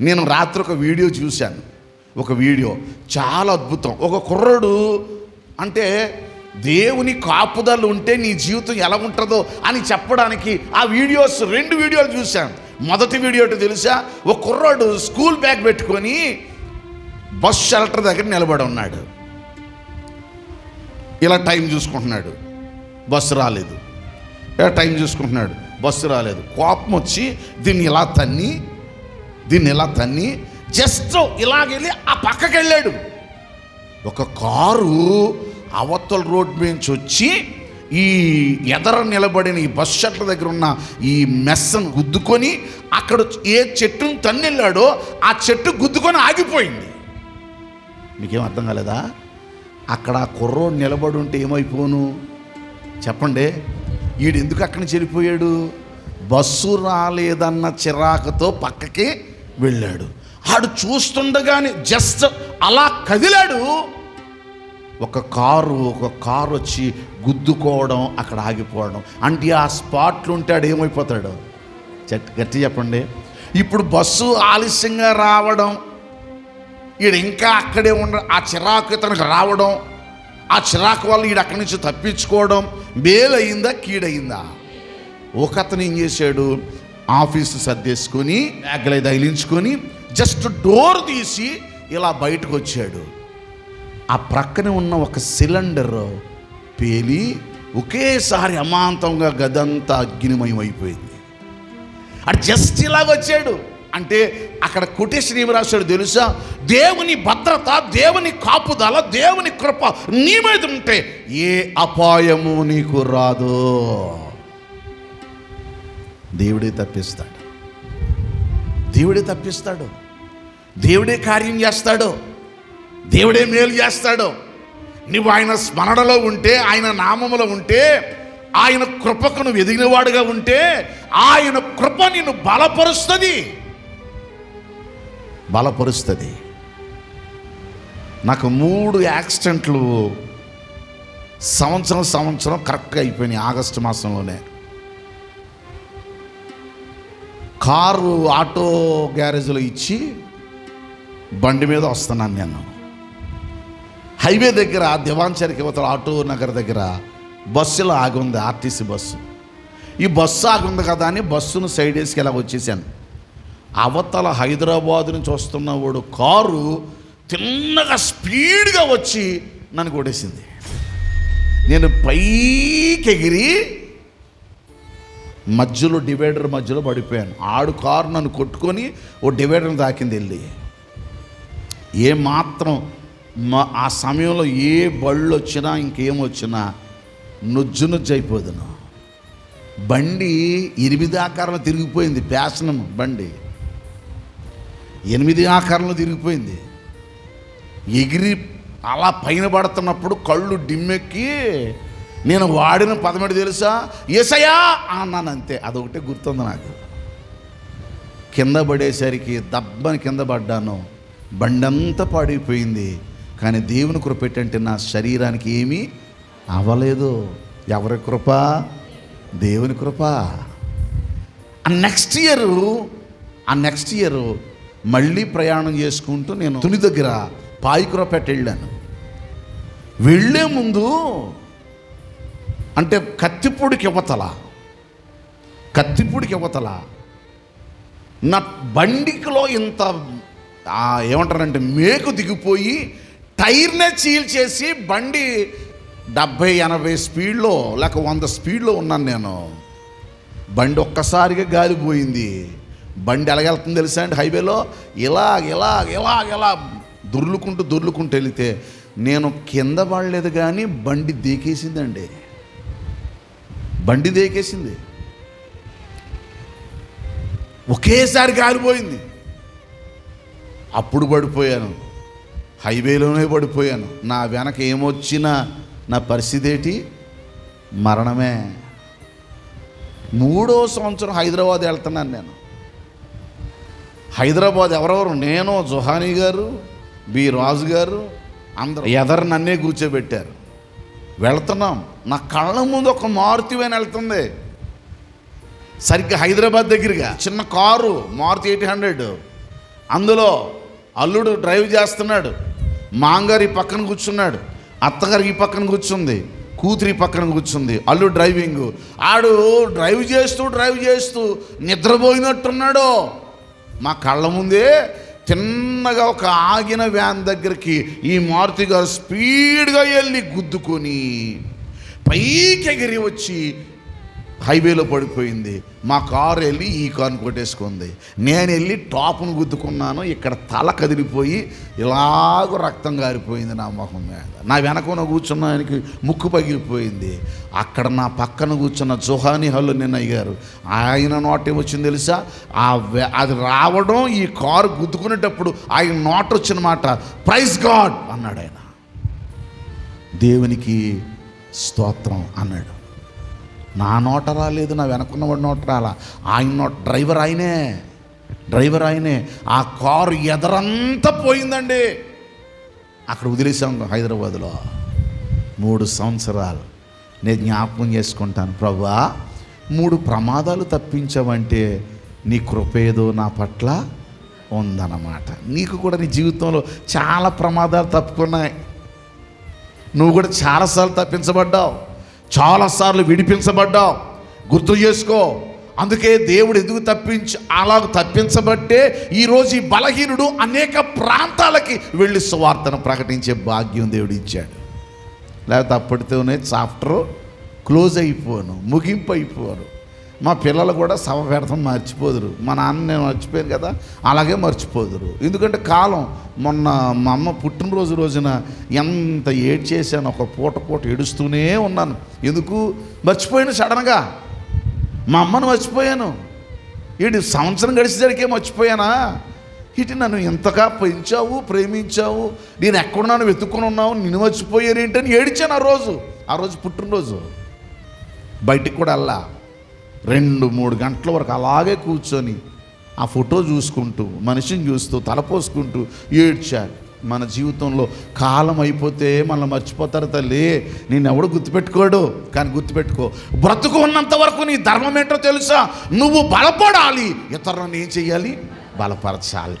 నేను రాత్రి ఒక వీడియో చూశాను. ఒక వీడియో. చాలా అద్భుతం. ఒక కుర్రుడు అంటే దేవుని కాపుదలు ఉంటే నీ జీవితం ఎలా ఉంటుందో అని చెప్పడానికి ఆ వీడియోస్ రెండు వీడియోలు చూశాను. మొదటి వీడియో తెలుసా? ఒక కుర్రోడు స్కూల్ బ్యాగ్ పెట్టుకొని బస్ షెల్టర్ దగ్గర నిలబడి ఉన్నాడు. ఇలా టైం చూసుకుంటున్నాడు. బస్సు రాలేదు. ఇలా టైం చూసుకుంటున్నాడు. బస్సు రాలేదు. కోపం వచ్చి దీన్ని ఇలా తన్ని దీన్ని ఇలా తన్ని? జస్ట్ ఇలాగెళ్ళి ఆ పక్కకి వెళ్ళాడు ఒక కారు అవతల రోడ్ నుంచి వచ్చి ఈ ఎదర నిలబడిన ఈ బస్ షట్ల దగ్గర ఉన్న ఈ మెస్సను గుద్దుకొని అక్కడ ఏ చెట్టును తన్నెళ్ళాడో ఆ చెట్టు గుద్దుకొని ఆగిపోయింది. మీకేం అర్థం కాలేదా? అక్కడ ఆ కుర్రోడు నిలబడి ఉంటే ఏమైపోను? చెప్పండి వీడు ఎందుకు అక్కడి నుంచి వెళ్ళిపోయాడు బస్సు రాలేదన్న చిరాకుతో పక్కకి వెళ్ళాడు. ఆడు చూస్తుండగానే జస్ట్ అలా కదిలాడు. ఒక కారు ఒక కారు వచ్చి గుద్దుకోవడం అక్కడ ఆగిపోవడం. అంటే ఆ స్పాట్లు ఉంటే ఏమైపోతాడు? చెట్ గట్టి చెప్పండి. ఇప్పుడు బస్సు ఆలస్యంగా రావడం ఈడు ఇంకా అక్కడే ఉండ ఆ చిరాకు ఇతనికి రావడం ఆ చిరాకు వల్ల ఈడు అక్కడి నుంచి తప్పించుకోవడం మేలయిందా కీడయిందా ఒక అతను ఏం చేశాడు? ఆఫీసు సర్దేసుకొని బ్యాగ్లై తగిలించుకొని జస్ట్ డోర్ తీసి ఇలా బయటకు వచ్చాడు. ఆ ప్రక్కనే ఉన్న ఒక సిలిండర్ పేలి ఒకేసారి అమాంతంగా గదంతా అగ్నిమయం అయిపోయింది అది జస్ట్ ఇలాగ వచ్చాడు. అంటే అక్కడ కొటేషన్ ఏమి రాశాడు తెలుసా? దేవుని భద్రత దేవుని కాపుదల దేవుని కృప నీ మీద ఉంటే ఏ అపాయము నీకు రాదు. దేవుడే తప్పిస్తాడు. దేవుడే తప్పిస్తాడు. దేవుడే కార్యం చేస్తాడు. దేవుడే మేలు చేస్తాడు. నువ్వు ఆయన స్మరణలో ఉంటే ఆయన నామములో ఉంటే ఆయన కృపకు నువ్వు ఎదిగినవాడుగా ఉంటే ఆయన కృప నిన్ను బలపరుస్తుంది. బలపరుస్తుంది. నాకు మూడు యాక్సిడెంట్లు సంవత్సరం సంవత్సరం కరెక్ట్గా అయిపోయినాయి ఆగస్టు మాసంలోనే. కారు ఆటో గ్యారేజ్లో ఇచ్చి బండి మీద వస్తున్నాను నేను. హైవే దగ్గర దివాంచరికి అవతల ఆటో నగర్ దగ్గర బస్సులో ఆగి ఉంది ఆర్టీసీ బస్సు. ఈ బస్సు ఆగి ఉంది కదా అని బస్సును సైడ్ వేసుకు ఇలా వచ్చేసాను. అవతల హైదరాబాద్ నుంచి వస్తున్న వాడు కారు తిన్నగా స్పీడ్గా వచ్చి నన్ను కొడేసింది నేను పైకి ఎగిరి మధ్యలో డివైడర్ మధ్యలో పడిపోయాను. ఆడు కారు నన్ను కొట్టుకొని ఓ డివైడర్ని తాకింది వెళ్ళి. ఏ మాత్రం మా ఆ సమయంలో ఏ బళ్ళు వచ్చినా ఇంకేం వచ్చినా నుజ్జు నుజ్జు అయిపోదును బండి ఎనిమిది ఆకారంలో తిరిగిపోయింది ప్యాసనం బండి. ఎనిమిది ఆకారంలో తిరిగిపోయింది. ఎగిరి అలా పైన పడుతున్నప్పుడు కళ్ళు డిమ్మెక్కి నేను వాడిన పదమేడు తెలుసా? ఎసయా అన్నాను అంతే అదొకటే గుర్తుంది నాకు. కింద పడేసరికి దబ్బని కింద పడ్డాను. బండంతా పాడైపోయింది. కానీ దేవుని కృప ఏంటంటే నా శరీరానికి ఏమీ అవ్వలేదు. ఎవరి కృప? దేవుని కృప. ఆ నెక్స్ట్ ఇయర్ ఆ నెక్స్ట్ ఇయర్ మళ్ళీ ప్రయాణం చేసుకుంటూ నేను తుని దగ్గర పాయికురపేట వెళ్ళాను వెళ్ళే ముందు అంటే కత్తిపూడికి ఇవ్వతల కత్తిపూడికి ఇవ్వతల నా బండికిలో ఇంత ఏమంటారంటే మేకు దిగిపోయి టైర్నే చీల్చేసి బండి డెబ్భై ఎనభై స్పీడ్లో లేక వంద స్పీడ్లో ఉన్నాను నేను. బండి ఒక్కసారిగా గాలిపోయింది. బండి ఎలాగెళ్తుంది తెలుసా అండి హైవేలో? ఇలా ఇలా ఇలా ఇలా దొర్లుకుంటూ దొర్లుకుంటూ వెళితే నేను కింద పడలేదు కానీ బండి దేకేసిందండి. బండి దేకేసింది. ఒకేసారి కాలిపోయింది అప్పుడు పడిపోయాను. హైవేలోనే పడిపోయాను. నా వెనక ఏమొచ్చినా నా పరిస్థితి ఏంటి? మరణమే. మూడో సంవత్సరం హైదరాబాద్ వెళ్తున్నాను నేను. హైదరాబాద్ ఎవరెవరు? నేను జుహానీ గారు బి రాజు గారు అందరూ. ఎదరు నన్నే కూర్చోబెట్టారు. వెళ్తున్నాం. నా కళ్ళ ముందు ఒక మారుతి వెళ్తుంది. సరిగ్గా హైదరాబాద్ దగ్గరగా. చిన్న కారు మారుతి ఎయిట్ హండ్రెడ్. అందులో అల్లుడు డ్రైవ్ చేస్తున్నాడు. మాంగారు ఈ పక్కన కూర్చున్నాడు. అత్తగారు ఈ పక్కన కూర్చుంది. కూతురి పక్కన కూర్చుంది. అల్లుడు డ్రైవింగ్. ఆడు డ్రైవ్ చేస్తూ డ్రైవ్ చేస్తూ నిద్రపోయినట్టున్నాడు. మా కళ్ళ ముందే తిన్నగా ఒక ఆగిన వ్యాన్ దగ్గరికి ఈ మారుతి గారు స్పీడ్గా వెళ్ళి గుద్దుకొని పైకి ఎగిరి వచ్చి హైవేలో పడిపోయింది. మా కారు వెళ్ళి ఈ కారుని కొట్టేసుకుంది. నేను వెళ్ళి టాప్ను గుద్దుకున్నాను. ఇక్కడ తల కదిలిపోయి ఇలాగ రక్తం గారిపోయింది నా మొహం మీద. నా వెనకన కూర్చున్న ఆయనకి ముక్కు పగిలిపోయింది. అక్కడ నా పక్కన కూర్చున్న జుహాని హల్లు నిన్న అయ్యారు. ఆయన నోట ఏమొచ్చింది తెలుసా? ఆ అది రావడం ఈ కారు గుద్దుకునేటప్పుడు ఆయన నోట వచ్చిన మాట ప్రైజ్ గాడ్ అన్నాడు ఆయన. దేవునికి స్తోత్రం అన్నాడు. నా నోట రాలేదు నా వెనకున్నవాడి నోట రాలా. ఆయన నోట డ్రైవర్ ఆయనే డ్రైవర్ ఆయనే. ఆ కారు ఎదరంతా పోయిందండి. అక్కడ వదిలేసాం హైదరాబాద్లో. మూడు సంవత్సరాలు. నేను జ్ఞాపకం చేసుకుంటాను ప్రభా మూడు ప్రమాదాలు తప్పించావంటే నీ కృపేదో నా పట్ల ఉందన్నమాట. నీకు కూడా నీ జీవితంలో చాలా ప్రమాదాలు తప్పుకున్నాయి. నువ్వు కూడా చాలాసార్లు తప్పించబడ్డావు. చాలాసార్లు విడిపించబడ్డావు గుర్తు చేసుకో. అందుకే దేవుడు ఎందుకు తప్పించి అలా తప్పించబట్టే ఈరోజు ఈ బలహీనుడు అనేక ప్రాంతాలకి వెళ్ళి సువార్తను ప్రకటించే భాగ్యం దేవుడు ఇచ్చాడు లేకపోతే అప్పటితోనే చాప్టర్ క్లోజ్ అయిపోను ముగింపు అయిపోను. మా పిల్లలు కూడా సభ పెడతాం మర్చిపోదురు. మా నాన్న నేను మర్చిపోయాను కదా అలాగే మర్చిపోదురు. ఎందుకంటే కాలం మొన్న మా అమ్మ పుట్టినరోజు రోజున ఎంత ఏడ్ చేశాను ఒక పూట పూట ఏడుస్తూనే ఉన్నాను. ఎందుకు? మర్చిపోయాను సడన్గా. మా అమ్మను మర్చిపోయాను. ఏడు సంవత్సరం గడిచేసరికే మర్చిపోయానా? ఇటు నన్ను ఎంతగా పెంచావు ప్రేమించావు నేను ఎక్కడున్నాను వెతుక్కుని ఉన్నావు నిన్ను మర్చిపోయాను ఏంటని ఏడిచాను ఆ రోజు. ఆ రోజు పుట్టినరోజు. బయటికి కూడా వెళ్ళా రెండు మూడు గంటల వరకు అలాగే కూర్చొని ఆ ఫోటో చూసుకుంటూ మనిషిని చూస్తూ తలపోసుకుంటూ ఏడ్చారు మన జీవితంలో కాలం అయిపోతే మనల్ని మర్చిపోతారు తల్లి. నేను ఎవడు గుర్తుపెట్టుకోడు? కానీ గుర్తుపెట్టుకో. బ్రతుకు ఉన్నంత వరకు నీ ధర్మం ఏంటో తెలుసా? నువ్వు బలపడాలి. ఇతరులను ఏం చెయ్యాలి? బలపరచాలి.